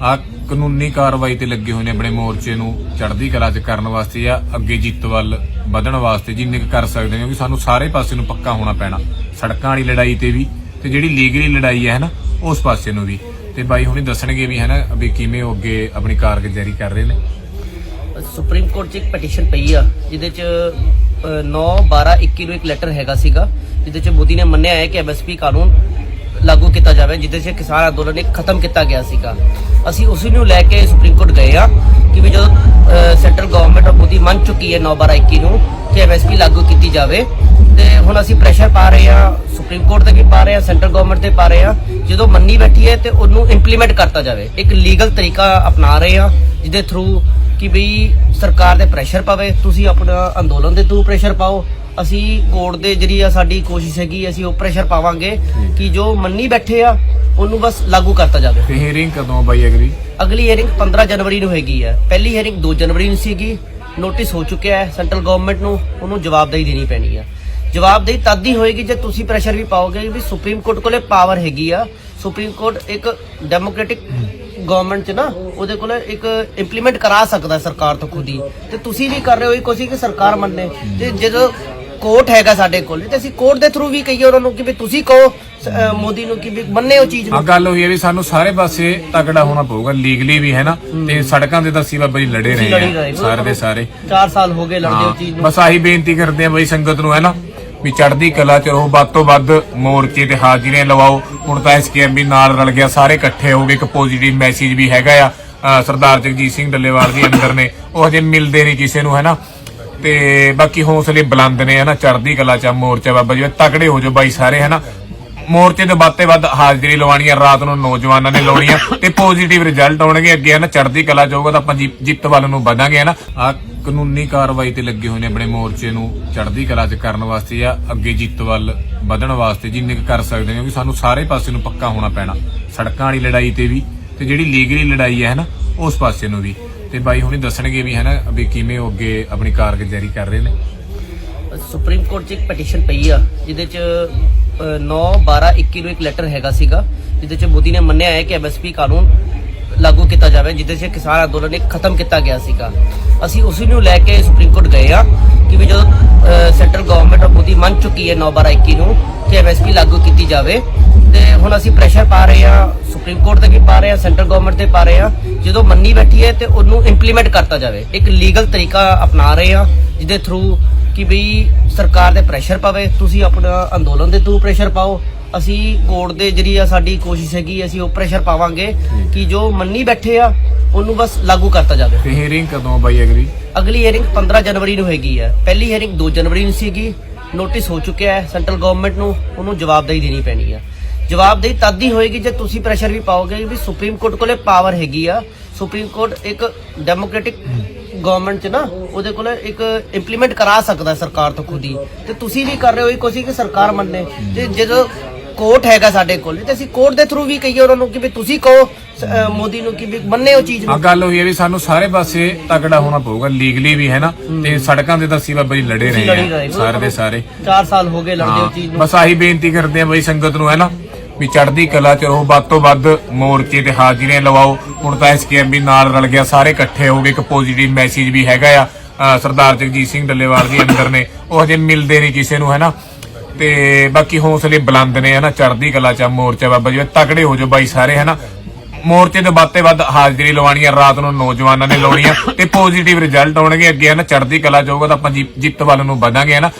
ਆ ਕਾਨੂੰਨੀ ਕਾਰਵਾਈ ਤੇ ਲੱਗੇ ਹੋਏ ਨੇ ਆਪਣੇ ਮੋਰਚੇ ਨੂੰ ਚੜ੍ਹਦੀ ਕਲਾ 'ਚ ਕਰਨ ਵਾਸਤੇ ਜਾਂ ਅੱਗੇ ਜਿੱਤ ਵੱਲ ਵਧਣ ਵਾਸਤੇ ਜਿੰਨੇ ਕਰ ਸਕਦੇ ਨੇ, ਕਿਉਂਕਿ ਸਾਨੂੰ ਸਾਰੇ ਪਾਸੇ ਨੂੰ ਪੱਕਾ ਹੋਣਾ ਪੈਣਾ। ਸੜਕਾਂ ਵਾਲੀ ਲੜਾਈ ਤੇ ਵੀ ਤੇ ਜਿਹੜੀ ਲੀਗਲੀ ਲੜਾਈ ਹੈ ਨਾ, ਉਸ ਪਾਸੇ ਨੂੰ ਵੀ। ਤੇ ਬਾਈ ਹੁਣੀ ਦੱਸਣਗੇ ਵੀ ਹੈ ਨਾ ਵੀ ਕਿਵੇਂ ਉਹ ਅੱਗੇ ਆਪਣੀ ਕਾਰਗੁਜ਼ਾਰੀ ਕਰ ਰਹੇ ਨੇ। ਸੁਪਰੀਮ ਕੋਰਟ 'ਚ ਇੱਕ ਪਟੀਸ਼ਨ ਪਈ ਆ, ਜਿਹਦੇ 'ਚ 9 12 21 ਨੂੰ ਇੱਕ ਲੈਟਰ ਹੈਗਾ ਸੀਗਾ, ਜਿਹਦੇ 'ਚ ਮੋਦੀ ਨੇ ਮੰਨਿਆ ਹੈ ਕਿ ਐਮਐਸਪੀ ਕਾਨੂੰਨ ਲਾਗੂ ਕੀਤਾ ਜਾਵੇ, ਜਿਹਦੇ 'ਚ ਕਿਸਾਨ ਅੰਦੋਲਨ ਇੱਕ ਖਤਮ ਕੀਤਾ ਗਿਆ ਸੀਗਾ। ਅਸੀਂ ਉਸ ਨੂੰ ਲੈ ਕੇ ਸੁਪਰੀਮ ਕੋਰਟ ਗਏ ਆ ਕਿ ਵੀ ਜਦੋਂ ਸੈਂਟਰਲ ਗਵਰਨਮੈਂਟ ਆਫ ਮੋਦੀ ਮੰਨ ਚੁੱਕੀ ਹੈ 9 12 21 ਨੂੰ ਕਿ ਐਮਐਸਪੀ ਲਾਗੂ ਕੀਤੀ ਜਾਵੇ, ਤੇ ਹੁਣ ਅਸੀਂ ਪ੍ਰੈਸ਼ਰ ਪਾ ਰਹੇ ਆ ਸੁਪਰੀਮ ਕੋਰਟ ਤੇ ਵੀ ਪਾ ਰਹੇ ਆ ਸੈਂਟਰਲ ਗਵਰਨਮੈਂਟ ਤੇ ਪਾ ਰਹੇ ਆ ਜਦੋਂ ਮੰਨੀ ਬੈਠੀ ਹੈ ਤੇ ਉਹਨੂੰ ਇੰਪਲੀਮੈਂਟ ਕਰਤਾ ਜਾਵੇ। ਇੱਕ ਲੀਗਲ ਤਰੀਕਾ ਅਪਣਾ ਰਹੇ ਆ ਜਿਹਦੇ ਥਰੂ ਕਿ ਵੀ ਸਰਕਾਰ ਦੇ ਪ੍ਰੈਸ਼ਰ ਪਾਵੇ, ਤੁਸੀਂ ਆਪਣਾ ਅੰਦੋਲਨ ਦੇ ਥਰੂ ਪ੍ਰੈਸ਼ਰ ਪਾਓ ਅਸੀਂ ਕੋਰਟ ਦੇ ਜਿਹੜੀ ਆ ਸਾਡੀ ਕੋਸ਼ਿਸ਼ ਹੈਗੀ ਅਸੀਂ ਉਹ ਪ੍ਰੈਸ਼ਰ ਪਾਵਾਂਗੇ ਕਿ ਜੋ ਮੰਨੀ ਬੈਠੇ ਆ ਉਹਨੂੰ ਬਸ ਲਾਗੂ ਕਰਤਾ ਜਾਵੇ। ਤੇ ਹੀਅਰਿੰਗ ਕਦੋਂ ਬਾਈ ਅਗਲੀ? ਅਗਲੀ ਹੀਅਰਿੰਗ 15 ਜਨਵਰੀ ਨੂੰ ਹੈਗੀ ਹੈ ਪਹਿਲੀ ਹੀਅਰਿੰਗ 2 ਜਨਵਰੀ ਨੂੰ ਸੀਗੀ ਨੋਟਿਸ ਹੋ ਚੁੱਕਿਆ ਹੈ ਸੈਂਟਰਲ ਗਵਰਨਮੈਂਟ ਨੂੰ ਉਹਨੂੰ ਜਵਾਬਦੇਹੀ ਦੇਣੀ ਪੈਣੀ ਹੈ ਜਵਾਬਦੇਹੀ ਤਦ ਹੀ ਹੋਏਗੀ ਜੇ ਤੁਸੀਂ ਪ੍ਰੈਸ਼ਰ ਵੀ ਪਾਓਗੇ ਵੀ ਸੁਪਰੀਮ ਕੋਰਟ ਕੋਲੇ ਪਾਵਰ ਹੈਗੀ ਆ। ਸੁਪਰੀਮ ਕੋਰਟ ਇੱਕ ਡੈਮੋਕ੍ਰੈਟਿਕ ਗਵਰਨਮੈਂਟ ਚ ਨਾ ਉਹਦੇ ਕੋਲ ਇੱਕ ਇੰਪਲੀਮੈਂਟ ਕਰਾ ਸਕਦਾ ਸਰਕਾਰ ਤੋਂ ਖੁਦ ਹੀ। ਤੇ ਤੁਸੀਂ ਵੀ ਕਰ ਰਹੇ ਹੋ ਇਹ ਕੋਸ਼ਿਸ਼ ਕਿ ਸਰਕਾਰ ਮੰਨੇ। ਤੇ ਜਦੋਂ ਕੋਰਟ ਹੈਗਾ ਸਾਡੇ ਕੋਲ ਤੇ ਅਸੀਂ ਕੋਰਟ ਦੇ ਥਰੂ ਵੀ ਕਹੀਏ ਉਹਨਾਂ ਨੂੰ ਕਿ ਵੀ ਤੁਸੀਂ ਕਹੋ ਅਹ, ਮੋਦੀ ਨੂੰ ਕਿ ਵੀ ਮੰਨੇ ਉਹ ਚੀਜ਼ ਆ ਨੂੰ ਗੱਲ ਹੋਈ ਹੈ ਵੀ ਸਾਨੂੰ ਸਾਰੇ ਪਾਸੇ ਤਕੜਾ ਹੋਣਾ ਪਊਗਾ ਲੀਗਲੀ ਵੀ ਹੈ ਨਾ ਤੇ ਸੜਕਾਂ ਤੇ ਤਾਂ ਅਸੀਂ ਬਾਬਾ ਜੀ ਲੜੇ ਰਹੇ ਲੜੀ। ਸਾਰੇ ਦੇ ਸਾਰੇ। 4 ਸਾਲ ਹੋ ਗਏ ਲੜਦੇ ਉਹ ਚੀਜ਼ ਹਾਂ, ਨੂੰ। ਬਸ ਆਹੀ ਬੇਨਤੀ ਕਰਦੇ ਆ ਬਈ ਸੰਗਤ ਨੂੰ ਹੈ ਨਾ ਵੀ ਚੜ੍ਹਦੀ ਕਲਾ ਚ ਰਹੋ ਵੱਧ ਤੋਂ ਵੱਧ ਮੋਰਚੇ ਤੇ ਹਾਜ਼ਰੀਆਂ ਲਵਾਓ। ਹੁਣ ਤਾਂ ਐਸਕੇਐਮ ਵੀ ਨਾਲ ਰਲ ਗਿਆ ਸਾਰੇ ਇਕੱਠੇ ਹੋ ਗਏ ਇੱਕ ਪੋਜ਼ਿਟਿਵ ਮੈਸੇਜ ਵੀ ਹੈਗਾ ਆ ਅਹ ਸਰਦਾਰ ਜਗਜੀਤ ਸਿੰਘ ਡੱਲੇਵਾਲ ਦੀ ਅੰਦਰ ਨੇ ਉਹ ਹਜੇ ਮਿਲਦੇ ਨਹੀਂ ਕਿਸੇ ਨੂੰ ਹੈ ਨਾ। ਤੇ ਬਾਕੀ ਹੌਸਲੇ ਬੁਲੰਦ ਨੇ ਹੈ ਚੜ੍ਹਦੀ ਕਲਾ ਚ ਮੋਰਚਾ ਬਾਬਾ ਜੀ। ਤਕੜੇ ਹੋ ਜਾਓ ਬਾਈ ਸਾਰੇ ਹੈ ਮੋਰਚੇ ਦੇ ਵੱਧ ਵੱਧ ਹਾਜ਼ਰੀ ਲਵਾਉਣੀ ਆ ਰਾਤ ਨੂੰ ਨੌਜਵਾਨਾਂ ਨੇ ਲਾਉਣੀ ਆ ਤੇ ਪੋਜ਼ਿਟਿਵ ਰਿਜ਼ਲਟ ਆਉਣਗੇ ਅੱਗੇ ਹੈ ਚੜ੍ਹਦੀ ਕਲਾ ਜਾਊਗਾ ਤਾਂ ਆਪਾਂ ਜਿੱਤ ਵੱਲ ਨੂੰ ਵਧਾਂਗੇ ਹੈ ਆ ਕਾਨੂੰਨੀ ਕਾਰਵਾਈ ਤੇ ਲੱਗੇ ਹੋਏ ਨੇ ਆਪਣੇ ਮੋਰਚੇ ਨੂੰ ਚੜ੍ਹਦੀ ਕਲਾ 'ਚ ਕਰਨ ਵਾਸਤੇ ਜਾਂ ਅੱਗੇ ਜਿੱਤ ਵੱਲ ਵਧਣ ਵਾਸਤੇ ਜਿੰਨੇ ਕਰ ਸਕਦੇ ਨੇ, ਕਿਉਂਕਿ ਸਾਨੂੰ ਸਾਰੇ ਪਾਸੇ ਨੂੰ ਪੱਕਾ ਹੋਣਾ ਪੈਣਾ। ਸੜਕਾਂ ਵਾਲੀ ਲੜਾਈ ਤੇ ਵੀ ਤੇ ਜਿਹੜੀ ਲੀਗਲੀ ਲੜਾਈ ਹੈ, ਹਨਾ? ਉਸ ਪਾਸੇ ਨੂੰ ਵੀ। ਤੇ ਬਾਈ ਹੁਣੀ ਦੱਸਣਗੇ ਵੀ ਹੈ ਵੀ ਕਿਵੇਂ ਉਹ ਅੱਗੇ ਆਪਣੀ ਕਾਰਗੁਜ਼ਾਰੀ ਕਰ ਰਹੇ ਨੇ। ਸੁਪਰੀਮ ਕੋਰਟ 'ਚ ਇੱਕ ਪਟੀਸ਼ਨ ਪਈ ਆ, ਜਿਹਦੇ 'ਚ 9 12 21 ਨੂੰ ਇੱਕ ਲੈਟਰ ਹੈਗਾ ਸੀਗਾ, ਜਿਹਦੇ 'ਚ ਮੋਦੀ ਨੇ ਮੰਨਿਆ ਹੈ ਕਿ ਐਮਐਸਪੀ ਕਾਨੂੰਨ ਲਾਗੂ ਕੀਤਾ ਜਾਵੇ, ਜਿਹਦੇ 'ਚ ਕਿਸਾਨ ਅੰਦੋਲਨ ਇੱਕ ਖਤਮ ਕੀਤਾ ਗਿਆ ਸੀਗਾ। ਅਸੀਂ ਉਸ ਨੂੰ ਲੈ ਕੇ ਸੁਪਰੀਮ ਕੋਰਟ ਗਏ ਆ ਕਿ ਵੀ ਜਦੋਂ ਸੈਂਟਰਲ ਗਵਰਨਮੈਂਟ ਆਫ ਮੋਦੀ ਮੰਨ ਚੁੱਕੀ ਹੈ 9 12 21 ਨੂੰ ਕਿ ਐਮਐਸਪੀ ਲਾਗੂ ਕੀਤੀ ਜਾਵੇ, ਤੇ ਹੁਣ ਅਸੀਂ ਪ੍ਰੈਸ਼ਰ ਪਾ ਰਹੇ ਆ ਸੁਪਰੀਮ ਕੋਰਟ ਤੇ ਵੀ ਪਾ ਰਹੇ ਆ ਸੈਂਟਰਲ ਗਵਰਨਮੈਂਟ ਤੇ ਪਾ ਰਹੇ ਆ। ਜਦੋਂ ਮੰਨੀ ਬੈਠੀ ਹੈ ਤੇ ਉਹਨੂੰ ਇੰਪਲੀਮੈਂਟ ਕਰਤਾ ਜਾਵੇ। ਇੱਕ ਲੀਗਲ ਤਰੀਕਾ ਅਪਣਾ ਰਹੇ ਆ ਜਿਹਦੇ ਥਰੂ ਕਿ ਵੀ ਸਰਕਾਰ ਦੇ ਪ੍ਰੈਸ਼ਰ ਪਵੇ ਤੁਸੀਂ ਆਪਣਾ ਅੰਦੋਲਨ ਦੇ ਥਰੂ ਪ੍ਰੈਸ਼ਰ ਪਾਓ। ਅਸੀਂ ਕੋਰਟ ਦੇ ਜਿਹੜੀ ਆ ਸਾਡੀ ਕੋਸ਼ਿਸ਼ ਹੈਗੀ ਅਸੀਂ ਉਹ ਪ੍ਰੈਸ਼ਰ ਪਾਵਾਂਗੇ ਕਿ ਜੋ ਮੰਨੀ ਬੈਠੇ ਆ ਉਹਨੂੰ ਬਸ ਲਾਗੂ ਕਰਤਾ ਜਾਵੇ। ਤੇ ਹੀਅਰਿੰਗ ਕਦੋਂ ਬਾਈ ਅਗਲੀ? ਅਗਲੀ ਹੀਅਰਿੰਗ 15 ਜਨਵਰੀ ਨੂੰ ਹੈਗੀ ਹੈ ਪਹਿਲੀ ਹੀਅਰਿੰਗ 2 ਜਨਵਰੀ ਨੂੰ ਸੀਗੀ। ਨੋਟਿਸ ਹੋ ਚੁੱਕਿਆ ਹੈ ਸੈਂਟਰਲ ਗਵਰਨਮੈਂਟ ਨੂੰ ਉਹਨੂੰ ਜਵਾਬਦੇਹੀ ਦੇਣੀ ਪੈਣੀ ਹੈ ਜਵਾਬਦੇਹੀ ਤਦ ਹੀ ਹੋਏਗੀ ਜੇ ਤੁਸੀਂ ਪ੍ਰੈਸ਼ਰ ਵੀ ਪਾਓਗੇ ਵੀ ਸੁਪਰੀਮ ਕੋਰਟ ਕੋਲੇ ਪਾਵਰ ਹੈਗੀ ਆ। ਸੁਪਰੀਮ ਕੋਰਟ ਇੱਕ ਡੈਮੋਕ੍ਰੈਟਿਕ ਗਵਰਨਮੈਂਟ ਚ ਨਾ ਉਹਦੇ ਕੋਲ ਇੱਕ ਇੰਪਲੀਮੈਂਟ ਕਰਾ ਸਕਦਾ ਸਰਕਾਰ ਤੋਂ ਖੁਦ ਹੀ। ਤੇ ਤੁਸੀਂ ਵੀ ਕਰ ਰਹੇ ਹੋ ਇਹ ਕੋਸ਼ਿਸ਼ ਕਿ ਸਰਕਾਰ ਮੰਨੇ। ਤੇ ਜਦੋਂ ਕੋਰਟ ਹੈਗਾ ਸਾਡੇ ਕੋਲ ਤੇ ਅਸੀਂ ਕੋਰਟ ਦੇ ਥਰੂ ਵੀ ਕਹੀਏ ਉਹਨਾਂ ਨੂੰ ਕਿ ਵੀ ਤੁਸੀਂ ਕਹੋ ਮੋਦੀ ਨੂੰ ਕਿ ਵੀ ਮੰਨੇ ਉਹ ਚੀਜ਼ ਆ ਨੂੰ ਗੱਲ ਹੋਈ ਹੈ ਵੀ ਸਾਨੂੰ ਸਾਰੇ ਪਾਸੇ ਤਕੜਾ ਹੋਣਾ ਪਊਗਾ ਲੀਗਲੀ ਵੀ ਹੈ ਨਾ? ਤੇ ਸੜਕਾਂ ਤੇ ਤਾਂ ਬਾਬਾ ਜੀ ਲੜੇ ਰਹੇ ਆ ਸਾਰੇ ਦੇ ਸਾਰੇ। 4 ਸਾਲ ਹੋ ਗਏ ਲੜਦੇ ਉਹ ਚੀਜ਼ ਨੂੰ। ਬਸ ਆਹੀ ਬੇਨਤੀ ਕਰਦੇ ਆ ਬਈ ਸੰਗਤ ਨੂੰ ਹੈ ਨਾ? ਵੀ ਚੜ੍ਹਦੀ ਕਲਾ ਚ ਰਹੋ, ਵੱਧ ਤੋਂ ਵੱਧ ਮੋਰਚੇ ਤੇ ਹਾਜ਼ਰੀਆਂ ਲਵਾਓ। ਹੁਣ ਤਾਂ ਐਸਕੇਐਮ ਵੀ ਨਾਲ ਰਲ ਗਿਆ, ਸਾਰੇ ਇਕੱਠੇ ਹੋ ਗਏ ਇੱਕ ਪੋਜ਼ਿਟਿਵ ਮੈਸੇਜ ਵੀ ਹੈਗਾ ਆ। ਸਰਦਾਰ ਜਗਜੀਤ ਸਿੰਘ ਡੱਲੇਵਾਲ ਜੀ ਅੰਦਰ ਨੇ। ਉਹ ਹਜੇ ਮਿਲਦੇ ਨਹੀਂ ਕਿਸੇ ਨੂੰ, ਹੈਨਾ? ਤੇ ਬਾਕੀ ਹੌਸਲੇ ਬੁਲੰਦ ਨੇ, ਹਨਾ? ਨਾ ਚੜ੍ਹਦੀ ਕਲਾ ਚ ਮੋਰਚਾ ਬਾਬਾ ਜੀ, ਤਕੜੇ ਹੋ ਜਾਓ ਬਾਈ ਸਾਰੇ ਹੈ ਮੋਰਚੇ ਦੇ ਵੱਧ ਤੇ ਵੱਧ ਹਾਜ਼ਰੀ ਲਵਾਣੀ ਆ ਰਾਤ ਨੂੰ ਨੌਜਵਾਨਾਂ ਨੇ ਲਾਉਣੀ ਆ ਤੇ ਪੋਜ਼ਿਟਿਵ ਰਿਜ਼ਲਟ ਆਉਣਗੇ ਅੱਗੇ ਹੈ ਨਾ ਚੜ੍ਹਦੀ ਕਲਾ ਜਾਊਗਾ ਤਾਂ ਆਪਾਂ ਜਿੱਤ ਵੱਲ ਨੂੰ ਵਧਾਂਗੇ, ਹਨਾ?